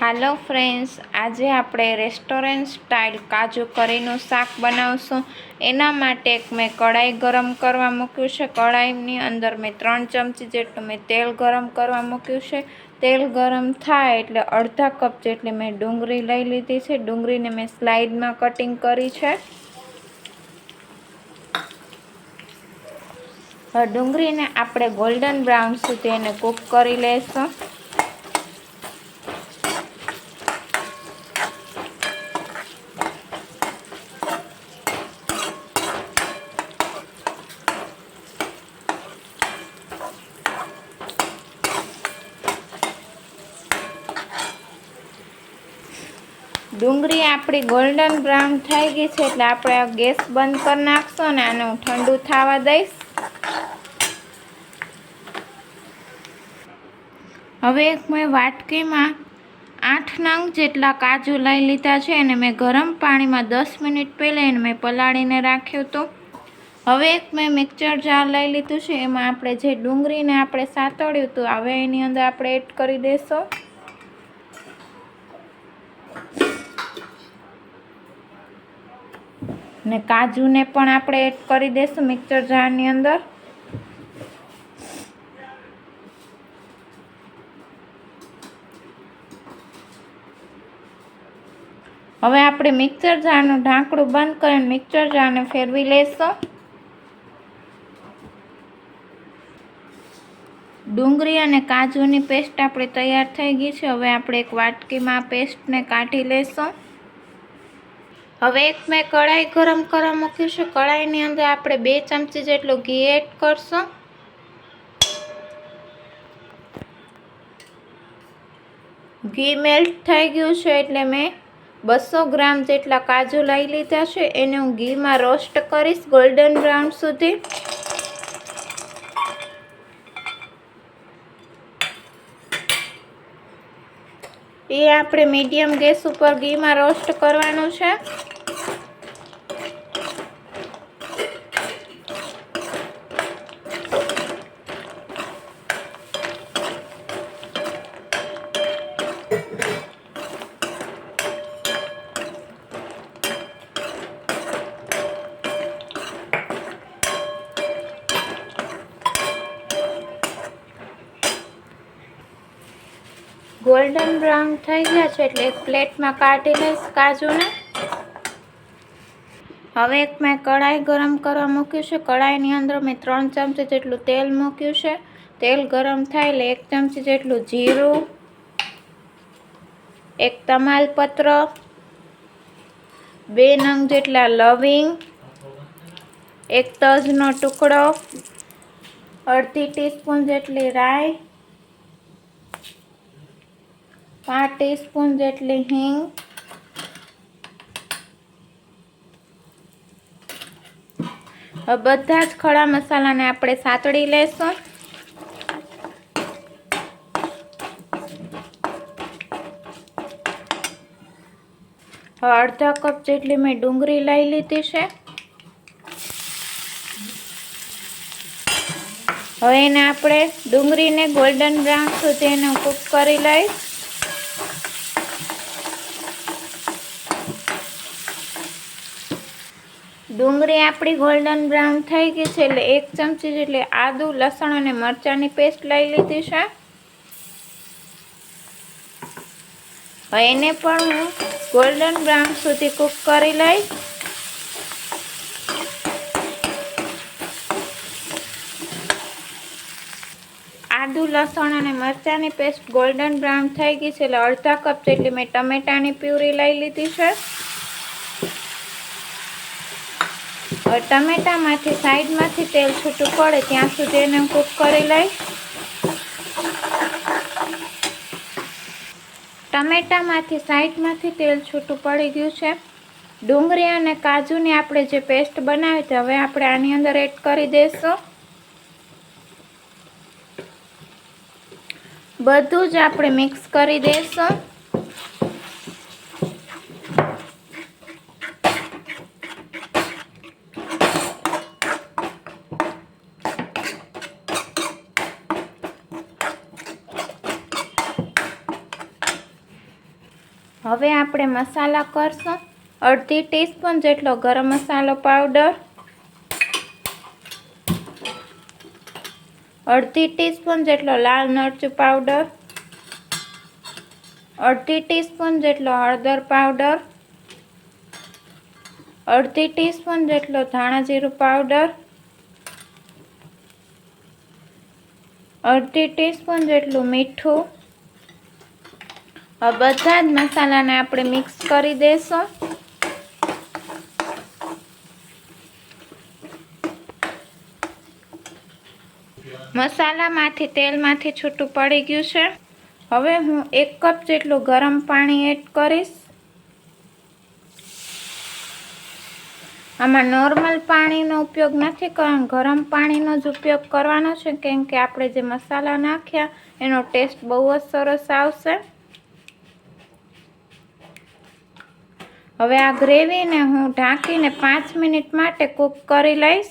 હાલો friends, આજે આપણે restaurant style કાજુ કરીનું શાક બનાવશું. એના માટે મેં કઢાઈ ગરમ કરવા મૂક્યું છે. કઢાઈની અંદર મેં ત્રણ ચમચી જેટલું મેં તેલ ગરમ કરવા મૂક્યું છે. તેલ ગરમ થાય એટલે અડધા કપ જેટલી મેં ડુંગળી લઈ લીધી છે. ડુંગળીને મેં સ્લાઇડમાં કટિંગ કરી છે. ડુંગળીને આપણે ગોલ્ડન બ્રાઉન સુધી એને કૂક કરી લઈશું ડુંગળી આપણી ગોલ્ડન બ્રાઉન થઈ ગઈ છે એટલે આપણે આ ગેસ બંધ કરી નાખશું અને આને ઠંડુ થવા દઈશ. હવે એક મેં વાટકીમાં આઠ નંગ જેટલા કાજુ લઈ લીધા છે અને મેં ગરમ પાણીમાં દસ મિનિટ પહેલાં એને મેં પલાળીને રાખ્યું હતું. હવે એક મેં મિક્સર જાર લઈ લીધું છે, એમાં આપણે જે ડુંગળીને આપણે સાતળ્યું હતું, હવે એની અંદર આપણે એડ કરી દઈશું ને કાજુને પણ આપણે એડ કરી દઈશું મિક્સર જારની અંદર. હવે આપણે મિક્સર જારનું ઢાંકણું બંધ કરીને મિક્સર જારને ફેરવી લઈશું ડુંગળી અને કાજુની પેસ્ટ આપણે તૈયાર થઈ ગઈ છે. હવે આપણે એક વાટકીમાં પેસ્ટને કાઢી લઈશું હવે એક મેં કઢાઈ ગરમ કરવા મૂક્યું છે. કઢાઈની અંદર આપણે બે ચમચી જેટલું ઘી એડ કરશું. ઘી મેલ્ટ થઈ ગયું છે એટલે મેં બસો ગ્રામ જેટલા કાજુ લઈ લીધા છે. એને હું ઘીમાં રોસ્ટ કરીશ ગોલ્ડન બ્રાઉન સુધી. એ આપણે મીડિયમ ગેસ ઉપર ઘીમાં રોસ્ટ કરવાનું છે. ગોલ્ડન બ્રાઉન થઈ ગયા છે એટલે એક પ્લેટમાં કાઢી લઈશ કાજુને. હવે એક મેં કઢાઈ ગરમ કરવા મૂક્યું છે. કઢાઈની અંદર મેં ત્રણ ચમચી જેટલું તેલ મૂક્યું છે. તેલ ગરમ થાય એટલે એક ચમચી જેટલું જીરું, એક તમાલપત્ર, બે નંગ જેટલા લવિંગ, એક તજનો ટુકડો, અડધી ટીસ્પૂન જેટલી રાઈ પાંચ ટીસ્પૂન જેટલી હિંગ. બધા જ ખડા મસાલાને આપણે સાતળી લેશું. અડધા કપ જેટલી મેં ડુંગળી લઈ લીધી છે. હવે એને આપણે ડુંગળીને ગોલ્ડન બ્રાઉન સુધી એને કૂક કરી લઈશ. ડુંગળી આપણી ગોલ્ડન બ્રાઉન થઈ ગઈ છે એટલે એક ચમચી જેટલી આદુ, લસણ અને મરચાંની પેસ્ટ લઈ લીધી છે. એને પણ હું ગોલ્ડન બ્રાઉન સુધી કૂક કરી લઈશ. આદુ, લસણ અને મરચાંની પેસ્ટ ગોલ્ડન બ્રાઉન થઈ ગઈ છે એટલે અડધા કપ જેટલી મેં ટમેટાની પ્યુરી લઈ લીધી છે હવે ટમેટામાંથી સાઈડમાંથી તેલ છૂટું પડે ત્યાં સુધી એને કૂક કરી લઈશ. ટમેટામાંથી સાઈડમાંથી તેલ છૂટું પડી ગયું છે. ડુંગળી અને કાજુની આપણે જે પેસ્ટ બનાવી હતી હવે આપણે આની અંદર એડ કરી દઈશું. બધું જ આપણે મિક્સ કરી દઈશું. હવે આપણે મસાલા કરશું. અડધી ટીસ્પૂન જેટલો ગરમ મસાલો પાવડર. અડધી ટીસ્પૂન જેટલો લાલ મરચું પાવડર. અડધી ટીસ્પૂન જેટલો હળદર પાવડર. અડધી ટીસ્પૂન જેટલો ધાણા જીરું પાવડર. અડધી ટીસ્પૂન જેટલું મીઠું. હવે બધા જ મસાલાને આપણે મિક્સ કરી દઈશું મસાલામાંથી, તેલમાંથી છૂટું પડી ગયું છે. હવે હું એક કપ જેટલું ગરમ પાણી એડ કરીશ. આમાં નોર્મલ પાણીનો ઉપયોગ નથી કરવાનો, ગરમ પાણીનો જ ઉપયોગ કરવાનો છે, કેમ કે આપણે જે મસાલા નાખ્યા, એનો ટેસ્ટ બહુ જ સરસ આવશે. હવે આ ગ્રેવીને હું ઢાંકીને પાંચ મિનિટ માટે કૂક કરી લઈશ.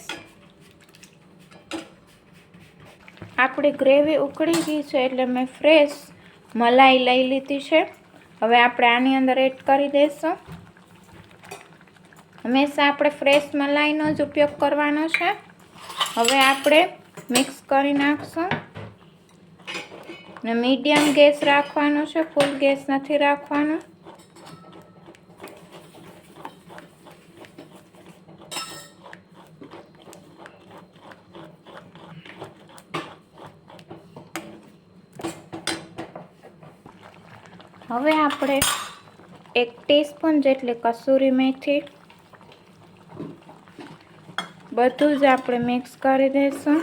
આપણી ગ્રેવી ઉકળી ગઈ છે એટલે મેં ફ્રેશ મલાઈ લઈ લીધી છે. હવે આપણે આની અંદર એડ કરી દઈશું. હંમેશા આપણે ફ્રેશ મલાઈનો જ ઉપયોગ કરવાનો છે. હવે આપણે મિક્સ કરી નાખશું. ને મીડિયમ ગેસ રાખવાનો છે, ફૂલ ગેસ નથી રાખવાનો. હવે આપણે એક ટીસ્પૂન જેટલી કસૂરી મેથી બધું જ આપણે મિક્સ કરી દઈશું.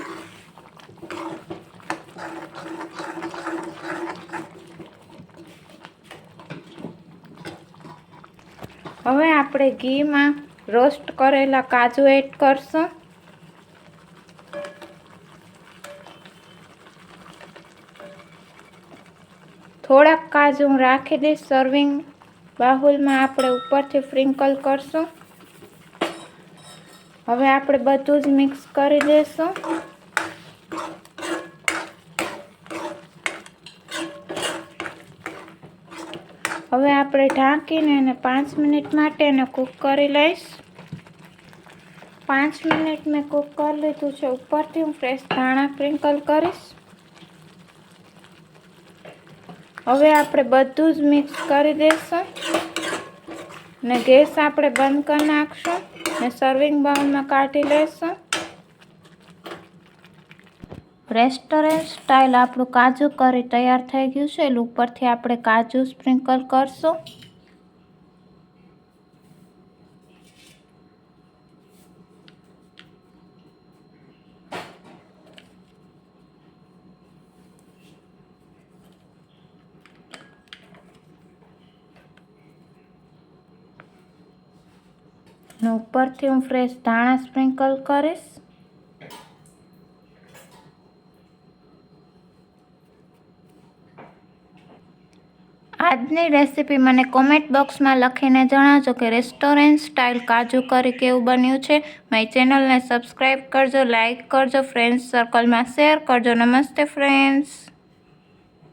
હવે આપણે ઘીમાં રોસ્ટ કરેલા કાજુ એડ કરશું. થોડાક કાજુ હું રાખી દઈશ. સર્વિંગ બાહુલમાં આપણે ઉપરથી સ્પ્રિંકલ કરશું. હવે આપણે બધું જ મિક્સ કરી દઈશું. હવે આપણે ઢાંકીને એને પાંચ મિનિટ માટે એને કૂક કરી લઈશ. પાંચ મિનિટ મેં કૂક કરી લીધું છે. ઉપરથી હું ફ્રેશ ધાણા સ્પ્રિંકલ કરીશ. હવે આપણે બધું જ મિક્સ કરી દઈશું ને ગેસ આપણે બંધ કરી નાખશું. ને સર્વિંગ બાઉલમાં કાઢી લઈશું રેસ્ટોરન્ટ સ્ટાઇલ આપણું કાજુ કરી તૈયાર થઈ ગયું છે. એલ ઉપરથી આપણે કાજુ સ્પ્રિંકલ કરશું. ને ઉપરથી હું ફ્રેશ ધાણા સ્પ્રિંકલ કરીશ. આજની રેસીપી મને કોમેન્ટ બોક્સમાં લખીને જણાવજો કે રેસ્ટોરન્ટ સ્ટાઇલ કાજુ કરી કેવું બન્યું છે. મારી ચેનલને સબસ્ક્રાઈબ કરજો લાઇક કરજો ફ્રેન્ડ્સ સર્કલમાં શેર કરજો. નમસ્તે ફ્રેન્ડ્સ